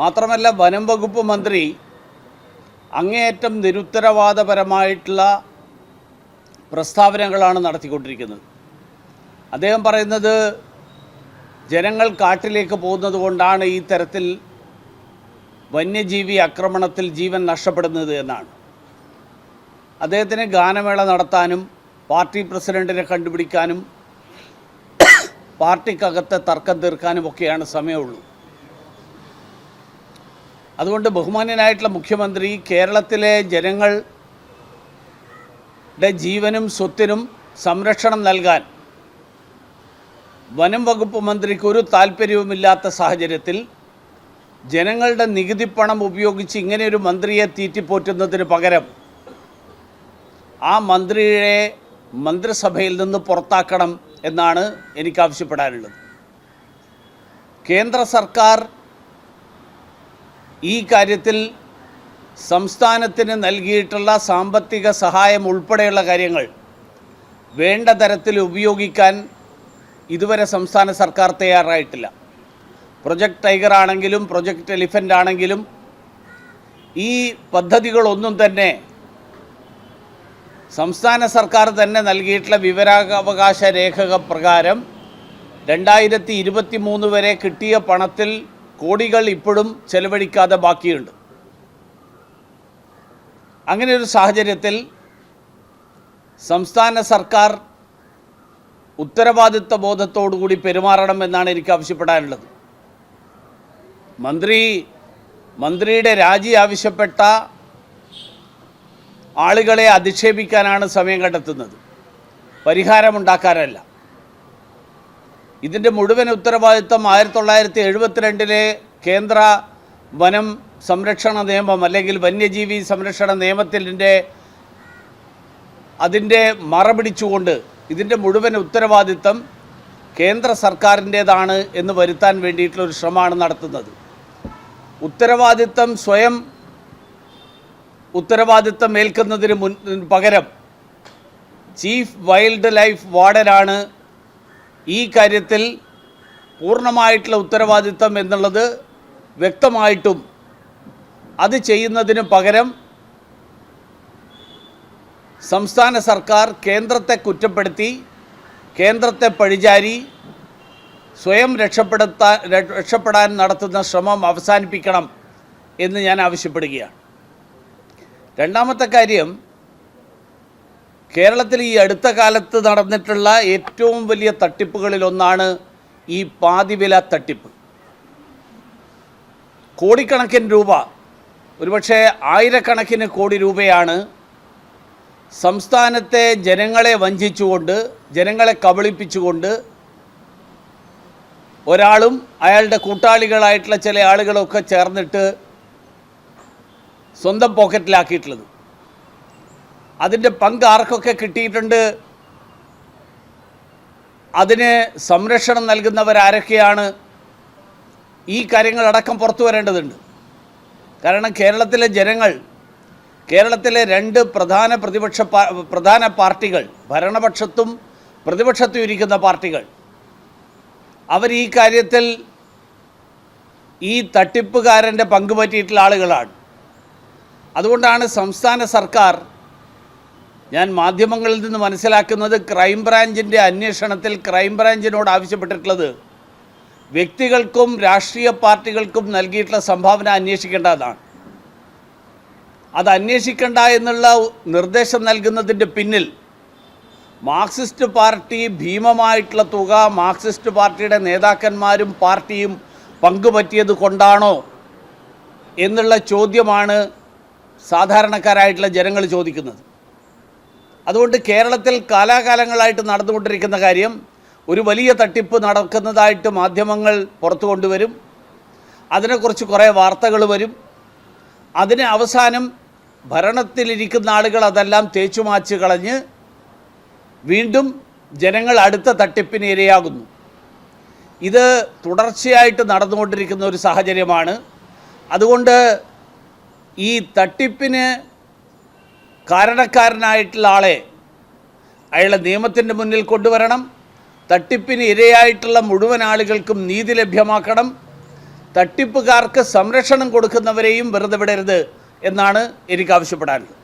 മാത്രമല്ല വനം വകുപ്പ് മന്ത്രി അങ്ങേയറ്റം നിരുത്തരവാദപരമായിട്ടുള്ള പ്രസ്താവനകളാണ് നടത്തിക്കൊണ്ടിരിക്കുന്നത്. അദ്ദേഹം പറയുന്നത് ജനങ്ങൾ കാട്ടിലേക്ക് പോകുന്നത് കൊണ്ടാണ് ഈ തരത്തിൽ വന്യജീവി ആക്രമണത്തിൽ ജീവൻ നഷ്ടപ്പെടുന്നത് എന്നാണ്. അദ്ദേഹത്തിന് ഗാനമേള നടത്താനും പാർട്ടി പ്രസിഡന്റിനെ കണ്ടുപിടിക്കാനും പാർട്ടിക്കകത്തെ തർക്കം തീർക്കാനും ഒക്കെയാണ് സമയമുള്ളൂ. അതുകൊണ്ട് ബഹുമാന്യനായിട്ടുള്ള മുഖ്യമന്ത്രി കേരളത്തിലെ ജനങ്ങളുടെ ജീവനും സ്വത്തിനും സംരക്ഷണം നൽകാൻ വനം വകുപ്പ് മന്ത്രിക്ക് ഒരു താല്പര്യവുമില്ലാത്ത സാഹചര്യത്തിൽ ജനങ്ങളുടെ നികുതിപ്പണം ഉപയോഗിച്ച് ഇങ്ങനെയൊരു മന്ത്രിയെ തീറ്റിപ്പോറ്റുന്നതിന് പകരം ആ മന്ത്രിയെ മന്ത്രിസഭയിൽ നിന്ന് പുറത്താക്കണം എന്നാണ് എനിക്ക് ആവശ്യപ്പെടാനുള്ളത് കേന്ദ്ര സർക്കാർ ഈ കാര്യത്തിൽ സംസ്ഥാനത്തിന് നൽകിയിട്ടുള്ള സാമ്പത്തിക സഹായം ഉൾപ്പെടെയുള്ള കാര്യങ്ങൾ വേണ്ട തരത്തിൽ ഉപയോഗിക്കാൻ ഇതുവരെ സംസ്ഥാന സർക്കാർ തയ്യാറായിട്ടില്ല. പ്രൊജക്ട് ടൈഗർ ആണെങ്കിലും പ്രൊജക്റ്റ് എലിഫന്റ് ആണെങ്കിലും ഈ പദ്ധതികളൊന്നും തന്നെ സംസ്ഥാന സർക്കാർ തന്നെ നൽകിയിട്ടുള്ള വിവരാവകാശ രേഖക പ്രകാരം രണ്ടായിരത്തി ഇരുപത്തി മൂന്ന് വരെ കിട്ടിയ പണത്തിൽ കോടികൾ ഇപ്പോഴും ചെലവഴിക്കാതെ ബാക്കിയുണ്ട്. അങ്ങനെ ഒരു സാഹചര്യത്തിൽ സംസ്ഥാന സർക്കാർ ഉത്തരവാദിത്വ ബോധത്തോടുകൂടി പെരുമാറണം എന്നാണ് എനിക്ക് ആവശ്യപ്പെടാനുള്ളത്. മന്ത്രി മന്ത്രിയുടെ രാജി ആവശ്യപ്പെട്ട ആളുകളെ അധിക്ഷേപിക്കാനാണ് സമയം കണ്ടെത്തുന്നത്. പരിഹാരമുണ്ടാക്കാനല്ല. ഇതിന്റെ മുഴുവൻ ഉത്തരവാദിത്വം ആയിരത്തി തൊള്ളായിരത്തി എഴുപത്തിരണ്ടിലെ കേന്ദ്ര വനം സംരക്ഷണ നിയമം അല്ലെങ്കിൽ വന്യജീവി സംരക്ഷണ നിയമത്തിന്റെ അതിന്റെ മറപിടിച്ചുകൊണ്ട് ഇതിന്റെ മുഴുവൻ ഉത്തരവാദിത്വം കേന്ദ്ര സർക്കാരിന്റേതാണ് എന്ന് വരുത്താൻ വേണ്ടിയിട്ടുള്ള ഒരു ശ്രമമാണ് നടത്തുന്നത്. ഉത്തരവാദിത്വം സ്വയം ഉത്തരവാദിത്വം ഏൽക്കുന്നതിന് മുൻ പകരം ചീഫ് വൈൽഡ് ലൈഫ് വാർഡനാണ് ഈ കാര്യത്തിൽ പൂർണമായിട്ടുള്ള ഉത്തരവാദിത്വം എന്നുള്ളത് വ്യക്തമായിട്ടും അത് ചെയ്യുന്നതിന് പകരം സംസ്ഥാന സർക്കാർ കേന്ദ്രത്തെ കുറ്റപ്പെടുത്തി കേന്ദ്രത്തെ പഴിചാരി സ്വയം രക്ഷപ്പെടുത്താൻ രക്ഷപ്പെടാൻ നടത്തുന്ന ശ്രമം അവസാനിപ്പിക്കണം എന്ന് ഞാൻ ആവശ്യപ്പെടുകയാണ്. രണ്ടാമത്തെ കാര്യം കേരളത്തിൽ ഈ അടുത്ത കാലത്ത് നടന്നിട്ടുള്ള ഏറ്റവും വലിയ തട്ടിപ്പുകളിൽ ഒന്നാണ് ഈ പാതിവില തട്ടിപ്പ്. കോടിക്കണക്കിന് രൂപ. ഒരുപക്ഷെ ആയിരക്കണക്കിന് കോടി രൂപയാണ് സംസ്ഥാനത്തെ ജനങ്ങളെ വഞ്ചിച്ചുകൊണ്ട് ജനങ്ങളെ കബളിപ്പിച്ചുകൊണ്ട് ഒരാളും അയാളുടെ കൂട്ടാളികളായിട്ടുള്ള ചില ആളുകളൊക്കെ ചേർന്നിട്ട് സ്വന്തം പോക്കറ്റിലാക്കിയിട്ടുള്ളത്. അതിന്റെ പങ്ക് ആർക്കൊക്കെ കിട്ടിയിട്ടുണ്ട്? അതിന് സംരക്ഷണം നൽകുന്നവരാരൊക്കെയാണ്? ഈ കാര്യങ്ങളടക്കം പുറത്തു വരേണ്ടതുണ്ട്. കാരണം കേരളത്തിലെ ജനങ്ങൾ കേരളത്തിലെ രണ്ട് പ്രധാന പ്രതിപക്ഷ പ്രധാന പാർട്ടികൾ ഭരണപക്ഷത്തും പ്രതിപക്ഷത്തും ഇരിക്കുന്ന പാർട്ടികൾ അവർ ഈ കാര്യത്തിൽ ഈ തട്ടിപ്പുകാരന്റെ പങ്ക് പറ്റിയിട്ടുള്ള ആളുകളാണ്. അതുകൊണ്ടാണ് സംസ്ഥാന സർക്കാർ ഞാൻ മാധ്യമങ്ങളിൽ നിന്ന് മനസ്സിലാക്കുന്നത് ക്രൈംബ്രാഞ്ചിന്റെ അന്വേഷണത്തിൽ ക്രൈംബ്രാഞ്ചിനോട് ആവശ്യപ്പെട്ടിട്ടുള്ളത് വ്യക്തികൾക്കും രാഷ്ട്രീയ പാർട്ടികൾക്കും നൽകിയിട്ടുള്ള സംഭാവന അന്വേഷിക്കേണ്ടതാണ്. അത് അന്വേഷിക്കേണ്ട എന്നുള്ള നിർദ്ദേശം നൽകുന്നതിന്റെ പിന്നിൽ മാർക്സിസ്റ്റ് പാർട്ടി ഭീമമായിട്ടുള്ള തുക മാർക്സിസ്റ്റ് പാർട്ടിയുടെ നേതാക്കന്മാരും പാർട്ടിയും പങ്കുപറ്റിയത് കൊണ്ടാണോ എന്നുള്ള ചോദ്യമാണ് സാധാരണക്കാരായിട്ടുള്ള ജനങ്ങൾ ചോദിക്കുന്നത്. അതുകൊണ്ട് കേരളത്തിൽ കാലാകാലങ്ങളായിട്ട് നടന്നുകൊണ്ടിരിക്കുന്ന കാര്യം ഒരു വലിയ തട്ടിപ്പ് നടക്കുന്നതായിട്ട് മാധ്യമങ്ങൾ പുറത്തു കൊണ്ടുവരും. അതിനെക്കുറിച്ച് കുറേ വാർത്തകൾ വരും. അതിന് അവസാനം ഭരണത്തിലിരിക്കുന്ന ആളുകൾ അതെല്ലാം തേച്ചു തേച്ചുമാച്ച് കളഞ്ഞ് വീണ്ടും ജനങ്ങൾ അടുത്ത തട്ടിപ്പിന് ഇരയാകുന്നു. ഇത് തുടർച്ചയായിട്ട് നടന്നുകൊണ്ടിരിക്കുന്ന ഒരു സാഹചര്യമാണ്. അതുകൊണ്ട് ഈ തട്ടിപ്പിന് കാരണക്കാരനായിട്ടുള്ള ആളെ അയാളെ നിയമത്തിന്റെ മുന്നിൽ കൊണ്ടുവരണം. തട്ടിപ്പിന് ഇരയായിട്ടുള്ള മുഴുവൻ ആളുകൾക്കും നീതി ലഭ്യമാക്കണം. തട്ടിപ്പുകാർക്ക് സംരക്ഷണം കൊടുക്കുന്നവരെയും വെറുതെ വിടരുത് എന്നാണ് എനിക്ക് ആവശ്യപ്പെടാനുള്ളത്.